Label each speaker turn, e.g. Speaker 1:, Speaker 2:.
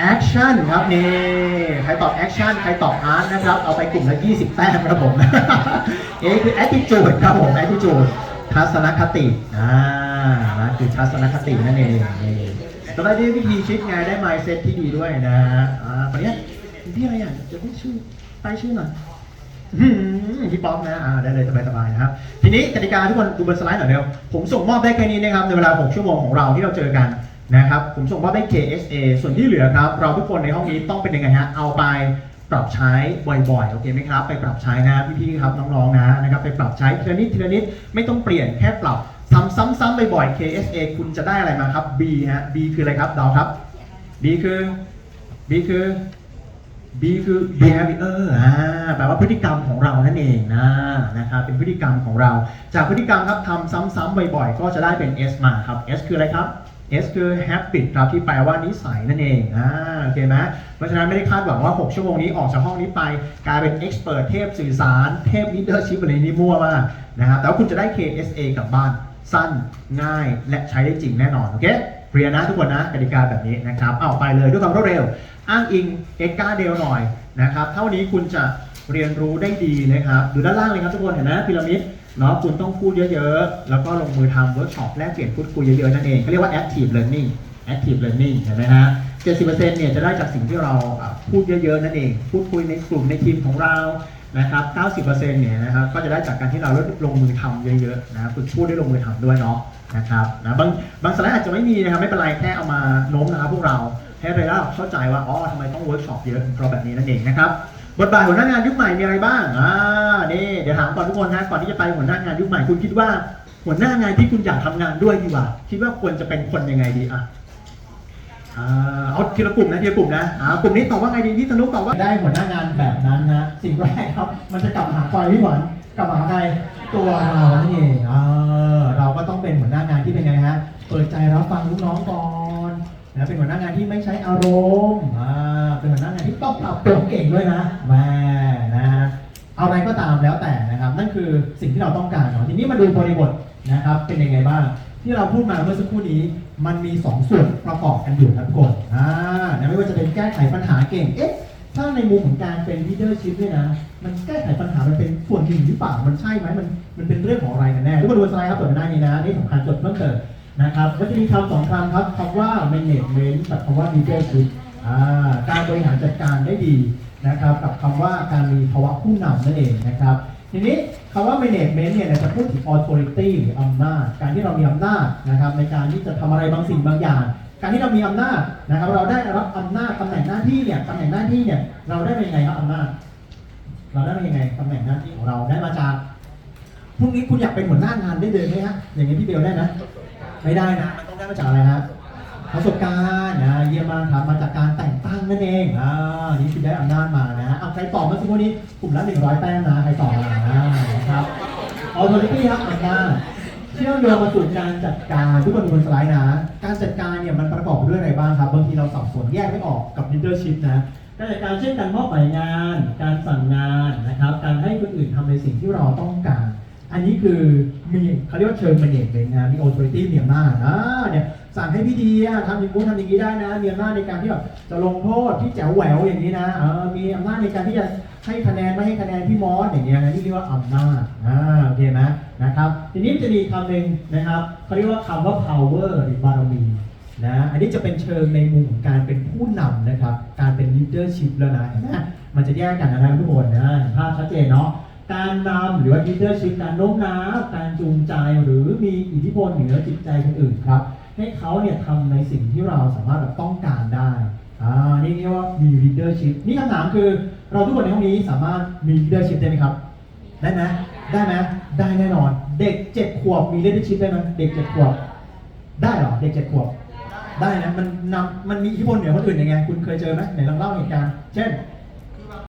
Speaker 1: แอคชั่นครับนี่ใครตอบแอคชั่นใครตอบอาร์ตนะครับ เอาไปกลุ่มละ 20 แต้มครับผมเอคือ attitude ครับผม attitude ทัศนคติอ่านะคือทัศนคตินั่นเองนี่ต่อไปที่วิธีคิดไงได้ mindset ที่ดีด้วยนะฮะอ่าตอนนี้พี่อะไรอะจะพูดชื่อไปายชื่อหน่อยพี่ป๊อปนะอ่าได้เลยสบายๆนะครับ ทีนี้กติกาทุกคนดูบนสไลด์หน่อยเร็วผมส่งมอบได้แค่นี้นะครับในเวลา 6 ชั่วโมงของเราที่เราเจอกัน นะครับผมส่งมอบได้ KSA ส่วนที่เหลือครับ เราทุกคนในห้องนี้ต้องเป็นยังไงฮะเอาไปปรับใช้บ่อยๆ โอเคไหมครับ ไปปรับใช้นะพี่ๆครับน้องๆนะนะครับไปปรับใช้ทีละนิดทีละนิดไม่ต้องเปลี่ยนแค่ปรับทำซ้ำๆบ่อยๆ KSA คุณจะได้อะไรมาครับ B ฮะ B คืออะไรครับเดาครับ B คือ B คือ B คือ behavior อ่าแปลว่าพฤติกรรมของเรานั่นเองนะนะครับเป็นพฤติกรรมของเรา จากพฤติกรรมครับทำซ้ำๆบ่อยๆ ก็จะได้เป็น S มาครับ S คืออะไรครับ S คือ habit ครับที่แปลว่านิสัยนั่นเองอ่าโอเคไหมเพราะฉะนั้นไม่ได้คาดหวังว่า 6 ชั่วโมงนี้ออกจากห้องนี้ไป กลายเป็น expert เทพสื่อสาร เทพ leadership อะไรนี่มั่วมากนะครับแต่ว่าคุณจะได้ KSA กลับบ้านสั้นง่ายและใช้ได้จริงแน่นอน โอเคเรียนนะทุกคนนะกติกาแบบนี้นะครับเอาไปเลยด้วยความรวดเร็ว อ้างอิงเอ็กกาเดลหน่อยนะครับเท่านี้คุณจะเรียนรู้ได้ดีนะครับดูด้านล่างเลยครับทุกคนเห็นไหมพีระมิด เนาะคุณต้องพูดเยอะๆ แล้วก็ลงมือทำเวิร์กช็อปแลกเปลี่ยนพูดคุยเยอะๆ นั่นเองเขาเรียกว่า active learning active learning เห็นไหมฮะ70%เนี่ยจะได้จากสิ่งที่เราพูดเยอะๆ นั่นเอง พูดคุยในกลุ่มในทีมของเรานะครับ 90%เนี่ยนะครับก็จะได้จากการที่เราลงมือทำเยอะๆ นะฝึกพูดได้ลงมือทำด้วยเนาะนะครับนะบางบางสไลด์อาจจะไม่มีนะครับไม่เป็นไรแค่เอามาโน้มนะครับพวกเราให้เรด้าเข้าใจว่าอ๋อทำไมต้องเวิร์กช็อปเยอะเพราะแบบนี้นั่นเองนะครับ บทบาทหัวหน้างานยุคใหม่มีอะไรบ้างอ่านี่เดี๋ยวถามก่อนทุกคนนะก่อนที่จะไปหัวหน้างานยุคใหม่คุณคิดว่าหัวหน้างานที่คุณอยากทำงานด้วยดีกว่า คิดว่าควรจะเป็นคนยังไงดีอะอ่าเอาทีละกลุ่มนะทีละกลุ่มนะอ่ากลุ่มนี้ตอบว่าไงดีพี่สนุกตอบว่าได้หัวหน้างานแบบนั้นนะสิ่งแรกครับ มันจะกลับมาหาใครพี่หวันกลับมาหาใครตัวเรานั่เองอ่าเราก็ต้องเป็นหัวหน้างานที่เป็นไงฮะเปิดใจรับฟังลูกน้องก่อนนะเป็นหัวหน้างานที่ไม่ใช้อารมณ์อ่า เป็นหัวหน้างานที่ต้องปรับตัวเก่งด้วยนะแม่นะฮะอะไรก็ตามแล้วแต่นะครับ นั่นคือสิ่งที่เราต้องการเนาะทีนี้มาดูบริบทนะครับ เป็นยังไงบ้าง ที่เราพูดมาเมื่อสักครู่นี้ มันมีสองส่วนประกอบกันอยู่นะทุกคนอ่านะไม่ว่าจะเป็นแก้ไขปัญหาเก่งเอ๊ะถ้าในมุมของการเป็น leadership เนี่ยนะ มันแก้ไขปัญหา มันเป็นส่วนหนึ่งหรือเปล่า มันใช่ไหมมัน มันเป็นเรื่องของอะไรกันแน่ทุกคนดูสไลด์ครับเปิดหน้านี้นะนี่สำคัญจดเพิ่มเติมนะครับก็จะมีคำสองคำครับคำว่า management กับคำว่า leadership อ่า การบริหารจัดการได้ดีนะครับ กับคำว่าการมีภาวะผู้นำนั่นเองนะครับ ทีนี้คำว่า management เนี่ยจะพูดถึง authority หรืออำนาจ การที่เรามีอำนาจนะครับในการที่จะทำอะไรบางสิ่งบางอย่าง การที่เรามีอำนาจนะครับ เราได้รับอำนาจตำแหน่งหน้าที่เนี่ยตำแหน่งหน้าที่เนี่ยเราได้เป็นยังไงครับอำนาจ เราได้เป็นยังไงตำแหน่งหน้าที่ของเราได้มาจากพรุ่งนี้คุณอยากเป็นหัวหน้างานได้เลยไหมฮะอย่างนี้พี่เบลได้นะไม่ได้นะมันต้องได้มาจากอะไรฮะ ประสบการณ์นะเยี่ยมมากครับมาจากการแต่งตั้งนั่นเองอ่านี่คือได้อำนาจมานะเอาใครตอบเมื่อสักครู่นี้กลุ่มละหนึ่งร้อยแต้มนะใครตอบมานะครับออโตริตี้ครับอำนาจเชื่อมโยงมาสู่การจัดการทุกคนดูบนสไลด์นะ การจัดการเนี่ยมันประกอบไปด้วยอะไรบ้างครับบางทีเราสับสนแยกไม่ออกกับ leadership นะการจัดการเช่นการมอบหมายงาน การสั่งงานนะครับ การให้คนอื่นทำในสิ่งที่เราต้องการ อันนี้คือมีเขาเรียกว่าเชิง management นะมี authority มีอำนาจนะเนี่ย สั่งให้พี่ดีอะทำอย่างนู้นทำอย่างนี้ได้นะ มีอำนาจในการที่แบบจะลงโทษที่แจ๋วแหววอย่างนี้นะเออมีอำนาจในการที่จะให้คะแนนไม่ให้คะแนนพี่มอสอย่างเงี้ยนะนี่เรียกว่าอำนาจอ่าโอเคไหมนะครับ ทีนี้จะมีคำหนึ่งนะครับเขาเรียกว่าคำว่า power หรือบารมีนะอันนี้จะเป็นเชิงในมุมของการเป็นผู้นำนะครับ การเป็น leadership แล้วนะเห็นไหมมันจะแยกกันนะครับทุกคนนะภาพชัดเจนเนาะการนำหรือว่า leadership การโน้มน้าวการจูงใจหรือมีอิทธิพลเหนือจิตใจคนอื่นครับ ให้เขาเนี่ยทำในสิ่งที่เราสามารถแบบต้องการได้อ่านี่เรียกว่ามี leadership นี่คำถามคือ เราทุกคนในห้องนี้สามารถมี leadership ได้ไหมครับ ได้ไหมได้ไหมได้แน่นอน เด็กเจ็ดขวบมี leadership ได้ไหมเด็กเจ็ดขวบ ได้เหรอเด็กเจ็ดขวบ ได้นะมันนำมันมีอิทธิพลเหนือคนอื่นยังไง คุณเคยเจอไหมไหนลองเล่าเหตุการณ์เช่น